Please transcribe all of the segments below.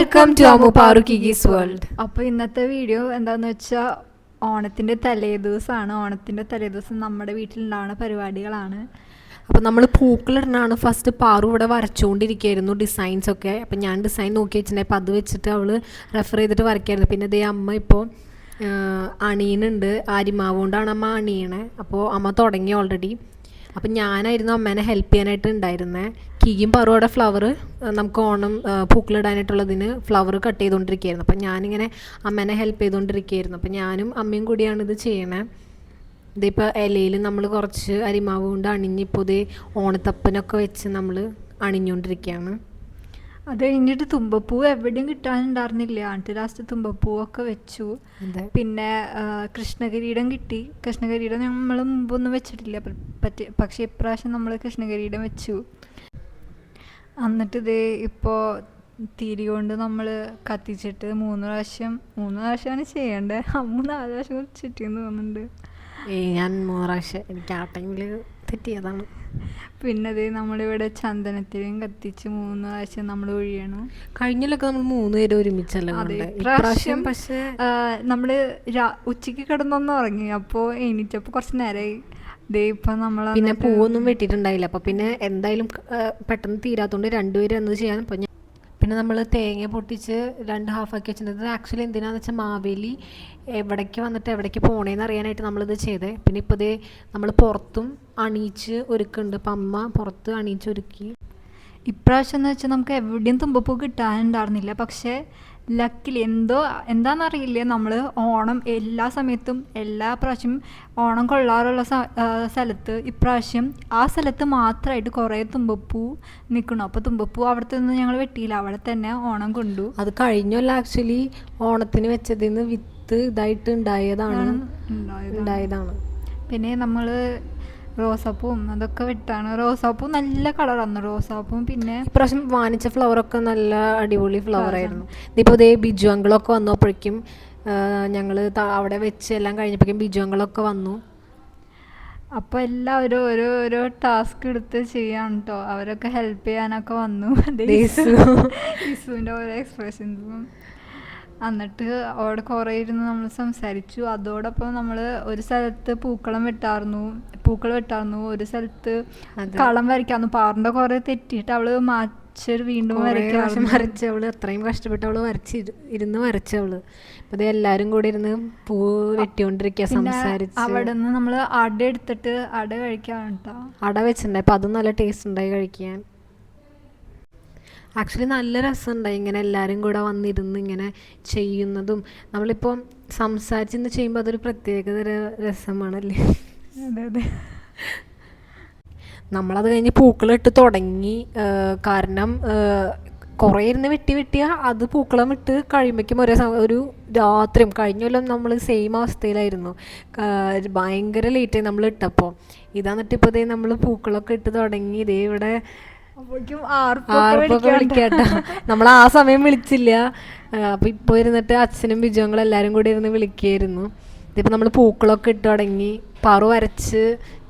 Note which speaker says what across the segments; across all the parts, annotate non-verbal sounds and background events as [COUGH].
Speaker 1: Welcome to Amu Paru കിഗീസ് world
Speaker 2: അപ്പോൾ ഇന്നത്തെ വീഡിയോ എന്താന്ന് വെച്ചാൽ ഓണത്തിന്റെ തലേദിവസമാണ് ഓണത്തിന്റെ തലേദിവസം നമ്മുടെ വീട്ടിലുണ്ടാവുന്ന പരിപാടികളാണ്.
Speaker 1: അപ്പോൾ നമ്മൾ പൂക്കളിടണാണ്. ഫസ്റ്റ് പാറു ഇവിടെ വരച്ചുകൊണ്ടിരിക്കുകയായിരുന്നു ഡിസൈൻസ് ഒക്കെ. അപ്പം ഞാൻ ഡിസൈൻ നോക്കി വെച്ചിട്ടുണ്ടായി. അപ്പോൾ അത് വെച്ചിട്ട് അവൾ റെഫർ ചെയ്തിട്ട് വരയ്ക്കായിരുന്നു. പിന്നെ ദേ അമ്മ ഇപ്പോൾ അണിയനുണ്ട്. ആരിമാവ് കൊണ്ടാണ് അമ്മ അണിയണേ. അപ്പോൾ അമ്മ തുടങ്ങി ഓൾറെഡി അപ്പം ഞാനായിരുന്നു അമ്മേനെ ഹെൽപ്പ് ചെയ്യാനായിട്ട് ഉണ്ടായിരുന്നത് കീയും പറോടെ ഫ്ലവർ നമുക്ക് ഓണം പൂക്കളിടാനായിട്ടുള്ളതിന് ഫ്ലവർ കട്ട് ചെയ്തുകൊണ്ടിരിക്കുകയായിരുന്നു അപ്പം ഞാനിങ്ങനെ അമ്മേനെ ഹെൽപ്പ് ചെയ്തുകൊണ്ടിരിക്കുകയായിരുന്നു അപ്പം ഞാനും അമ്മയും കൂടിയാണ് ഇത് ചെയ്യണേ. ഇതിപ്പോൾ ഇലയിൽ നമ്മൾ കുറച്ച് അരിമാവ് കൊണ്ട് അണിഞ്ഞിപ്പോൾ ഇത് ഓണത്തപ്പനൊക്കെ വെച്ച് നമ്മൾ അണിഞ്ഞുകൊണ്ടിരിക്കുകയാണ്
Speaker 2: അത് കഴിഞ്ഞിട്ട് തുമ്പപ്പൂ എവിടെയും കിട്ടാനുണ്ടായിരുന്നില്ല ആണ്ട് ലാസ്റ്റ് തുമ്പപ്പൂവൊക്കെ വെച്ചു. പിന്നെ കൃഷ്ണകിരീടം കിട്ടി. കൃഷ്ണകിരീടം നമ്മൾ മുമ്പൊന്നും വെച്ചിട്ടില്ല. പറ്റി പക്ഷേ ഇപ്രാവശ്യം നമ്മൾ കൃഷ്ണകിരീടം വെച്ചു. എന്നിട്ട് ഇത് ഇപ്പോൾ തിരി കൊണ്ട് നമ്മൾ കത്തിച്ചിട്ട് മൂന്ന് പ്രാവശ്യം മൂന്ന് പ്രാവശ്യമാണ് ചെയ്യേണ്ടത്. മൂന്ന് നാല് പ്രാവശ്യം ചുറ്റിയെന്ന് തോന്നുന്നുണ്ട്.
Speaker 1: ഏ ഞാൻ മൂന്ന് പ്രാവശ്യം എനിക്ക് ആ ടൈമിൽ തെറ്റിയതാണ്.
Speaker 2: പിന്നെ അത് നമ്മളിവിടെ ചന്ദനത്തിലും കത്തിച്ച് മൂന്ന് പ്രാവശ്യം നമ്മൾ ഒഴിയണം.
Speaker 1: കഴിഞ്ഞിലൊക്കെ നമ്മൾ മൂന്ന് പേര് ഒരുമിച്ചല്ല പ്രാവശ്യം പക്ഷേ
Speaker 2: നമ്മൾ ഉച്ചയ്ക്ക് കിടന്നൊന്ന് ഉറങ്ങി. അപ്പോൾ എണീറ്റപ്പോൾ കുറച്ച് നേരമായി ദേ ഇപ്പം നമ്മൾ
Speaker 1: പിന്നെ പൂവൊന്നും വെട്ടിയിട്ടുണ്ടായില്ല. അപ്പോൾ പിന്നെ എന്തായാലും പെട്ടെന്ന് തീരാത്തോണ്ട് രണ്ടുപേരും എന്നത് ചെയ്യാൻ പിന്നെ നമ്മൾ തേങ്ങ പൊട്ടിച്ച് രണ്ട് ഹാഫ് ആക്കി വെച്ചിട്ടുണ്ട്. ആക്ച്വലി എന്തിനാന്ന് വെച്ചാൽ മാവേലി എവിടേക്ക് വന്നിട്ട് എവിടേക്ക് പോണേന്ന് അറിയാനായിട്ട് നമ്മളിത് ചെയ്തേ. പിന്നെ ഇപ്പോൾ ഇതേ നമ്മൾ പുറത്തും അണിയിച്ച് ഒരുക്കുന്നുണ്ട് അപ്പം അമ്മ പുറത്ത് അണിയിച്ച് ഒരുക്കി.
Speaker 2: ഇപ്രാവശ്യം എന്ന് വെച്ചാൽ നമുക്ക് എവിടെയും തുമ്പപ്പൂ കിട്ടാനുണ്ടായിരുന്നില്ല പക്ഷേ ലക്കിൽ എന്തോ എന്താണെന്നറിയില്ല നമ്മൾ ഓണം എല്ലാ സമയത്തും എല്ലാ പ്രാവശ്യം ഓണം കൊള്ളാറുള്ള സ്ഥലത്ത്. ഇപ്രാവശ്യം ആ സ്ഥലത്ത് മാത്രമായിട്ട് കുറേ തുമ്പപ്പൂ നിൽക്കണം അപ്പോൾ തുമ്പപ്പൂ അവിടുത്തെ നിന്ന് ഞങ്ങൾ വെട്ടിയില്ല. അവിടെ തന്നെ ഓണം കൊണ്ടു.
Speaker 1: അത് കഴിഞ്ഞല്ല ആക്ച്വലി ഓണത്തിന് വെച്ചതിന്ന് വിത്ത് ഇതായിട്ട് ഉണ്ടായതാണ്. ഉണ്ടായതാണ്.
Speaker 2: പിന്നെ നമ്മൾ റോസാപ്പൂവും അതൊക്കെ വിട്ടാണ്. റോസാപ്പൂ നല്ല കളറാണ് റോസാപ്പൂവും. പിന്നെ
Speaker 1: ഇപ്രാവശ്യം വാങ്ങിച്ച ഫ്ലവറൊക്കെ നല്ല അടിപൊളി ഫ്ലവർ ആയിരുന്നു ഇതിപ്പോൾ ഇതേ ബിജു അങ്കിളൊക്കെ വന്നപ്പോഴേക്കും ഞങ്ങൾ അവിടെ വെച്ച് എല്ലാം കഴിഞ്ഞപ്പോഴേക്കും ബിജു അങ്കിളൊക്കെ വന്നു.
Speaker 2: അപ്പോൾ എല്ലാവരും ഓരോ ഓരോ ടാസ്ക് എടുത്ത് ചെയ്യാണ് കേട്ടോ അവരൊക്കെ ഹെൽപ്പ് ചെയ്യാനൊക്കെ വന്നു. [LAUGHS] ഇസുവിന്റെ ഓരോ എക്സ്പ്രഷൻസും. എന്നിട്ട് അവിടെ കുറേ ഇരുന്ന് നമ്മൾ സംസാരിച്ചു. അതോടൊപ്പം നമ്മൾ ഒരു സ്ഥലത്ത് പൂക്കളം വെട്ടാർന്നു. പൂക്കൾ വെട്ടാർന്നു. ഒരു സ്ഥലത്ത് കളം വരയ്ക്കാർന്നു. പാറിന്റെ കുറേ തെറ്റിയിട്ട് അവൾ മാച്ചൊരു വീണ്ടും വരയ്ക്കാറുണ്ട്
Speaker 1: വരച്ചവൾ അത്രയും കഷ്ടപ്പെട്ട് അവൾ വരച്ച് ഇരു- ഇരുന്ന് വരച്ചവൾ അപ്പൊ ഇത് എല്ലാരും കൂടി ഇരുന്ന് പൂ വെട്ടിക്കൊണ്ടിരിക്കുക സംസാരിച്ച്.
Speaker 2: അവിടെ നിന്ന് നമ്മൾ അട എടുത്തിട്ട് അട കഴിക്കാൻ
Speaker 1: അട വെച്ചിട്ടുണ്ടായി അപ്പൊ അതും നല്ല ടേസ്റ്റ് ഉണ്ടായി കഴിക്കാൻ. ആക്ച്വലി നല്ല രസമുണ്ടായി ഇങ്ങനെ എല്ലാവരും കൂടെ വന്നിരുന്ന് ഇങ്ങനെ ചെയ്യുന്നതും. നമ്മളിപ്പോൾ സംസാരിച്ചിരുന്ന് ചെയ്യുമ്പോൾ അതൊരു പ്രത്യേകത രസമാണല്ലേ?
Speaker 2: അതെ അതെ.
Speaker 1: നമ്മളത് കഴിഞ്ഞ് പൂക്കളിട്ട് തുടങ്ങി. കാരണം കുറേ ഇരുന്ന് വെട്ടി വെട്ടിയ അത് പൂക്കളം ഇട്ട് കഴിയുമ്പോഴേക്കും ഒരേ ഒരു രാത്രിയും കഴിഞ്ഞ കൊല്ലം നമ്മൾ സെയിം അവസ്ഥയിലായിരുന്നു. ഭയങ്കര ലേറ്റായി നമ്മൾ ഇട്ടപ്പോൾ ഇതാന്നിട്ട് ഇപ്പോൾ ഇതേ നമ്മൾ പൂക്കളൊക്കെ ഇട്ട് തുടങ്ങി. ഇതേ ഇവിടെ ആർപ്പൊക്കെ വിളിക്കാട്ടോ. നമ്മൾ ആ സമയം വിളിച്ചില്ല. അപ്പൊ ഇപ്പൊ ഇരുന്നിട്ട് അച്ഛനും ബിജുങ്ങളും എല്ലാരും കൂടി ഇരുന്ന് വിളിക്കായിരുന്നു. ഇതിപ്പോ നമ്മൾ പൂക്കളൊക്കെ ഇട്ട് തുടങ്ങി. പറു വരച്ച്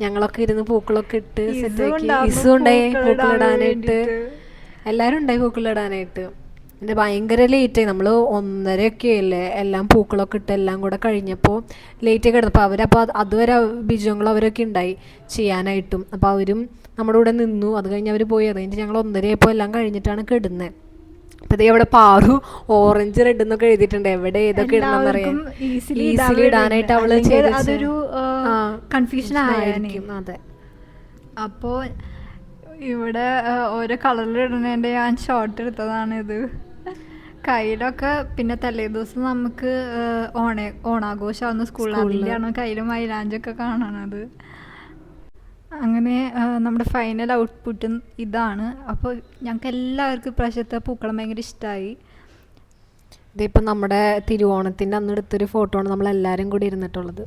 Speaker 1: ഞങ്ങളൊക്കെ ഇരുന്ന് പൂക്കളൊക്കെ ഇട്ട്
Speaker 2: സെറ്റ്
Speaker 1: ആക്കി
Speaker 2: ഉണ്ടായിരുന്നു
Speaker 1: ഇസു ഉണ്ടായി
Speaker 2: പൂക്കളിടാൻ
Speaker 1: പൂക്കളിടാനായിട്ട് എല്ലാരും ഉണ്ടായി പൂക്കളിടാനായിട്ട് എന്റെ ഭയങ്കര ലേറ്റായി നമ്മൾ ഒന്നരയൊക്കെ അല്ലേ എല്ലാം പൂക്കളൊക്കെ ഇട്ട് എല്ലാം കൂടെ കഴിഞ്ഞപ്പോൾ ലേറ്റായി കിടന്നപ്പോൾ അവരപ്പോൾ അത് അതുവരെ ബിജുങ്ങളും അവരൊക്കെ ഉണ്ടായി ചെയ്യാനായിട്ടും. അപ്പോൾ അവരും നമ്മുടെ കൂടെ നിന്നു. അത് കഴിഞ്ഞ് അവർ പോയി. അത് കഴിഞ്ഞ് ഞങ്ങൾ ഒന്നരയായപ്പോൾ എല്ലാം കഴിഞ്ഞിട്ടാണ് കിടുന്നത് അപ്പോൾ ഇവിടെ അവിടെ പാറു ഓറഞ്ച് റെഡ് എന്നൊക്കെ എഴുതിയിട്ടുണ്ട്. എവിടെ ഏതൊക്കെ
Speaker 2: ഇടണം easily
Speaker 1: ഈസിലി ഇടാനായിട്ട് അവൾ
Speaker 2: അതൊരു, കൺഫ്യൂഷൻ confusion
Speaker 1: അതെ.
Speaker 2: അപ്പോൾ ഇവിടെ ഓരോ കളറിൽ ഇടുന്നതിന്റെ ഞാൻ ഷോർട്ട് എടുത്തതാണ് ഇത് കയ്യിലൊക്കെ പിന്നെ തലേദിവസം നമുക്ക് ഓണേ ഓണ ഓണാഘോഷമാവുന്ന സ്കൂളിൽ
Speaker 1: സ്കൂളിൽ.
Speaker 2: അതിന്റെയാണ് കയ്യിൽ മൈലാഞ്ചൊക്കെ കാണണത്. അങ്ങനെ നമ്മുടെ ഫൈനൽ ഔട്ട്പുട്ടും ഇതാണ്. അപ്പോൾ ഞങ്ങൾക്ക് എല്ലാവർക്കും ഇപ്രാവശ്യത്തെ പൂക്കളം ഭയങ്കര ഇഷ്ടമായി
Speaker 1: ഇതിപ്പോൾ നമ്മുടെ തിരുവോണത്തിന്റെ അന്ന് എടുത്തൊരു ഫോട്ടോ ആണ് നമ്മൾ എല്ലാരും കൂടി ഇരുന്നിട്ടുള്ളത്.